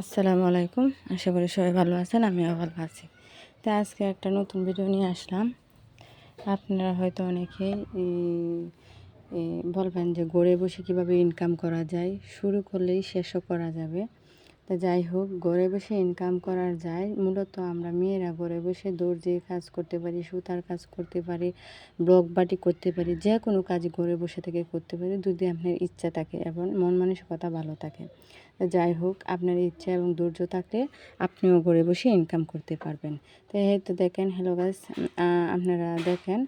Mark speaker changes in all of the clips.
Speaker 1: আসসালামু আলাইকুম। আশা করি সবাই ভালো আছেন, আমিও ভালো আছি। তো আজকে একটা নতুন ভিডিও নিয়ে আসলাম। আপনারা হয়তো অনেকেই বলবেন যে গড়ে বসে কীভাবে ইনকাম করা যায়? শুরু করলেই শেষও করা যাবে। তো যাই হোক ঘরে বসে ইনকাম করার যায়। মূলত আমরা মেয়েরা ঘরে বসে দর্জির কাজ করতে পারি, সুতার কাজ করতে পারি, ব্লক বাটি করতে পারি, যে কোনো কাজ ঘরে বসে থেকে করতে পারি। যদি আপনার ইচ্ছা থাকে এবং মন মানসিকতা ভালো থাকে। যাই হোক, আপনার ইচ্ছা এবং ধৈর্য থাকলে আপনিও ঘরে বসে ইনকাম করতে পারবেন। তো এই তো দেখেন হ্যালো গাইস আপনারা দেখেন,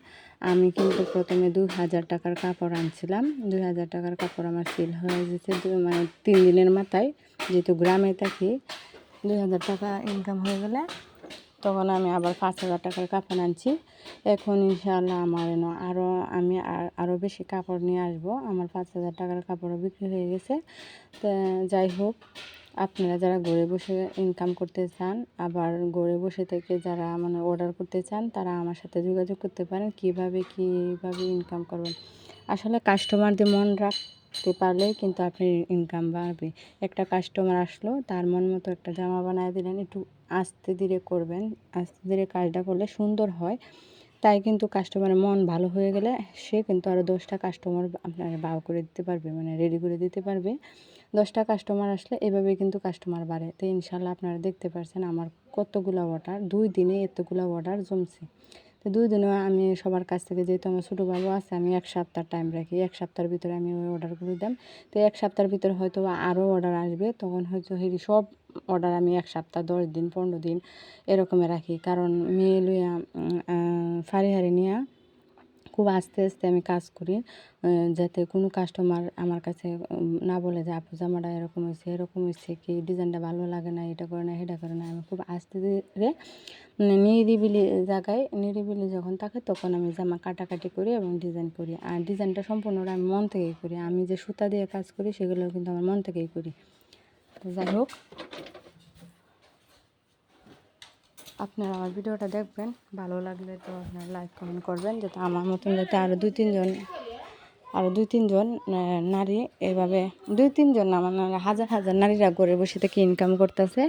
Speaker 1: আমি কিন্তু প্রথমে দু হাজার টাকার কাপড় আনছিলাম। দুই হাজার টাকার কাপড় আমার সেল হয়ে গেছে মানে তিন দিনের মাথায়। যেহেতু গ্রামে থাকি দুই হাজার টাকা ইনকাম হয়ে গেলে তখন আমি আবার পাঁচ হাজার টাকার কাপড় আনছি। এখন ইনশাআল্লাহ আমার এন আরও আমি আর- আরও বেশি কাপড় নিয়ে আসব। আমার পাঁচ হাজার টাকার কাপড়ও বিক্রি হয়ে গেছে। তো যাই হোক, আপনারা যারা ঘরে বসে ইনকাম করতে চান, আবার ঘরে বসে থেকে যারা মানে অর্ডার করতে চান, তারা আমার সাথে যোগাযোগ করতে পারেন। কীভাবে কীভাবে ইনকাম করবেন? আসলে কাস্টমারদের মন রাখতে পারলেই কিন্তু আপনি ইনকাম বাড়বে। একটা কাস্টমার আসলো, তার মন মতো একটা জামা বানায় দিলেন, একটু আস্তে ধীরে করবেন, আস্তে ধীরে কাজটা করলে সুন্দর হয়। তাই কিন্তু কাস্টমারের মন ভালো হয়ে গেলে সে কিন্তু আরও দশটা কাস্টমার আপনার বাও করে দিতে পারবে মানে রেডি করে দিতে পারবে। দশটা কাস্টমার আসলে এভাবে কিন্তু কাস্টমার বাড়ে। তো ইনশাল্লাহ আপনারা দেখতে পাচ্ছেন আমার কতগুলো অর্ডার দুই দিনে এতগুলো অর্ডার জমছে। তো দুই দিনে আমি সবার কাছ থেকে, যেহেতু আমার ছোটো বাবু আছে, আমি এক সপ্তাহ টাইম রাখি, এক সপ্তাহের ভিতরে আমি ওই অর্ডারগুলো দিলাম। তো এক সপ্তাহের ভিতরে হয়তো আরও অর্ডার আসবে, তখন হয়তো সব অর্ডার আমি এক সপ্তাহ, দশ দিন, পনেরো দিন এরকমে রাখি। কারণ মেয়ে লইয়া ফাড়ি হারি নিয়ে খুব আস্তে আস্তে আমি কাজ করি যাতে কোনো কাস্টমার আমার কাছে না বলে যে, আপু, জামাটা এরকম হয়েছে এরকম হয়েছে কি ডিজাইনটা ভালো লাগে না, এটা করে না, সেটা করে না। আমি খুব আস্তে ধীরে নিরিবিলি জায়গায়, নিরিবিলি যখন থাকে তখন আমি জামা কাটাকাটি করি এবং ডিজাইন করি। আর ডিজাইনটা সম্পূর্ণটা আমি মন থেকেই করি। আমি যে সুতা দিয়ে কাজ করি সেগুলো কিন্তু আমার মন থেকেই করি। তো যাই হোক, আপনারা আমার ভিডিওটা দেখবেন। ভালো লাগলে তো আপনারা লাইক কমেন্ট করবেন, যাতে আমার মতন যাতে আরও দুই, তিনজন আরও দুই তিনজন নারী এভাবে, দুই তিনজন না মানে হাজার হাজার নারীরা ঘরে বসে থেকে ইনকাম করতেছে।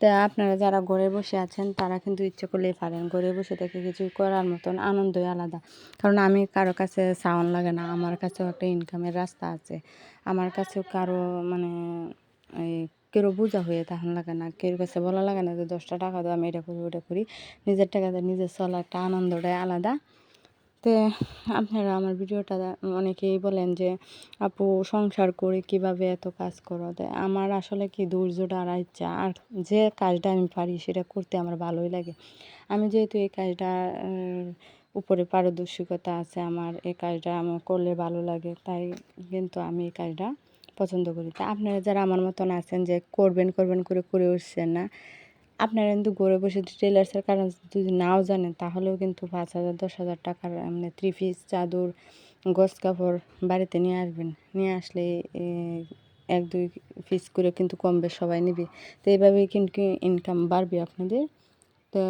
Speaker 1: তা আপনারা যারা ঘরে বসে আছেন, তারা কিন্তু ইচ্ছে করলেই পারেন। ঘরে বসে থেকে কিছু করার মতন আনন্দই আলাদা। কারণ আমি কারও কাছে সাউন্ড লাগে না, আমার কাছেও একটা ইনকামের রাস্তা আছে। আমার কাছেও কারও মানে এই কেউ বোঝা হয়ে তখন লাগে না। কেউ কাছে বলা লাগে না যে দশটা টাকা দাও, আমি এটা করি ওটা করি। নিজের টাকাতে নিজের চলা একটা আনন্দটাই আলাদা। তো আপনারা আমার ভিডিওটা অনেকেই বলেন যে, আপু, সংসার করে কীভাবে এত কাজ করো? তো আমার আসলে কি ধৈর্যটা আর ইচ্ছা? আর যে কাজটা আমি পারি সেটা করতে আমার ভালোই লাগে। আমি যেহেতু এই কাজটা উপরে পারদর্শিকতা আছে আমার, এই কাজটা আমার করলে ভালো লাগে, তাই কিন্তু আমি এই কাজটা পছন্দ করি। তা আপনারা যারা আমার মতন আছেন যে, করবেন করবেন, করে করে উঠছেন না আপনারা কিন্তু ঘরে বসে টেলার্সের কারণ যদি নাও জানেন, তাহলেও কিন্তু পাঁচ হাজার, দশ হাজার টাকার মানে থ্রি পিস চাদর গস কাপড় বাড়িতে নিয়ে আসবেন। নিয়ে আসলে এক, দুই পিস করে কিন্তু কম বেশ সবাই নেবে। তো এইভাবেই কিন্তু ইনকাম বাড়বে আপনাদের। তো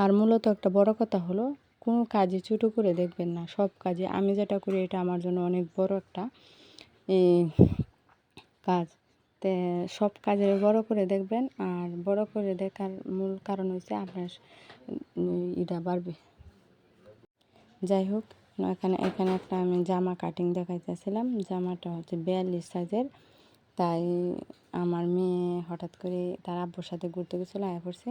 Speaker 1: আর মূলত একটা বড় কথা হলো, কোনো কাজে ছোটো করে দেখবেন না। সব কাজে আমি যেটা করি, এটা আমার জন্য অনেক বড় একটা কাজ। তে সব কাজের বড় করে দেখবেন। আর বড় করে দেখার মূল কারণ হচ্ছে আপনার এটা বাড়বে। যাই হোক এখানে এখানে একটা আমি জামা কাটিং দেখাইতেছিলাম। জামাটা হচ্ছে বিয়াল্লিশ সাইজের। তাই আমার মেয়ে হঠাৎ করে তার আব্বুর সাথে ঘুরতে গেছিল, আয়া পড়ছে।